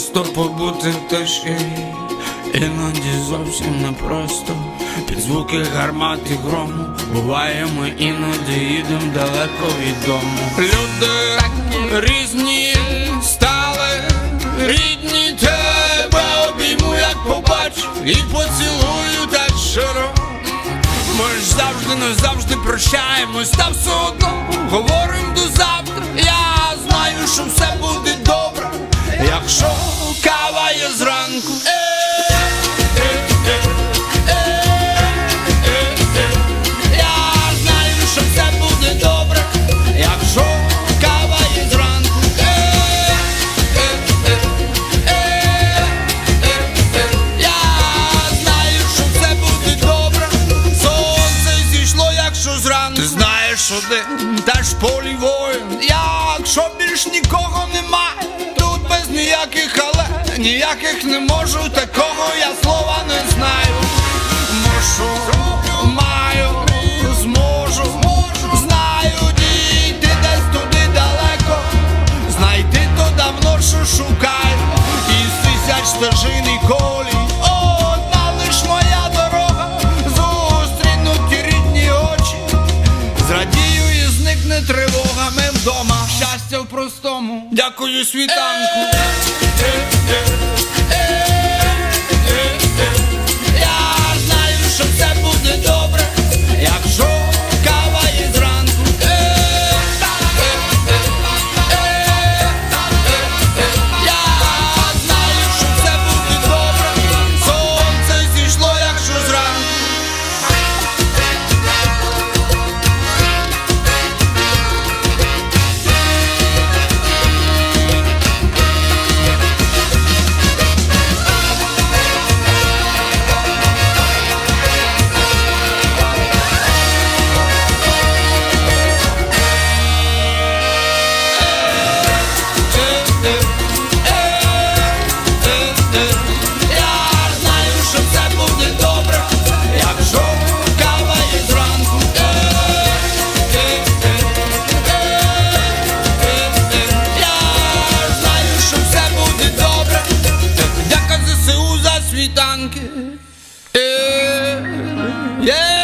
Просто побути в тиші, іноді зовсім непросто. Під звуки гармат і грому буває, ми іноді їдем далеко від дому. Люди різні стали, рідні тебе обійму, як побачу, і поцілую так щиро. Ми ж завжди не завжди прощаємось, та все одно говорим кава є зранку. Я знаю, що все буде добре, якщо кава є зранку. Я знаю, що все буде добре. Сонце зійшло, якщо зранку Ти знаєш один, теж полі воїн Якщо більш нікого Ніяких не можу, такого я слова не знаю. Мушу, маю, зможу Знаю, дійти десь туди далеко. Знайти то давно, що шукаю. Із тисяч стежин і колій. Одна лиш моя дорога. Зустрінуть рідні очі. Зрадію і зникне тривога. Ми вдома. Щастя в простому. Дякую світанку Я Yeah. yeah.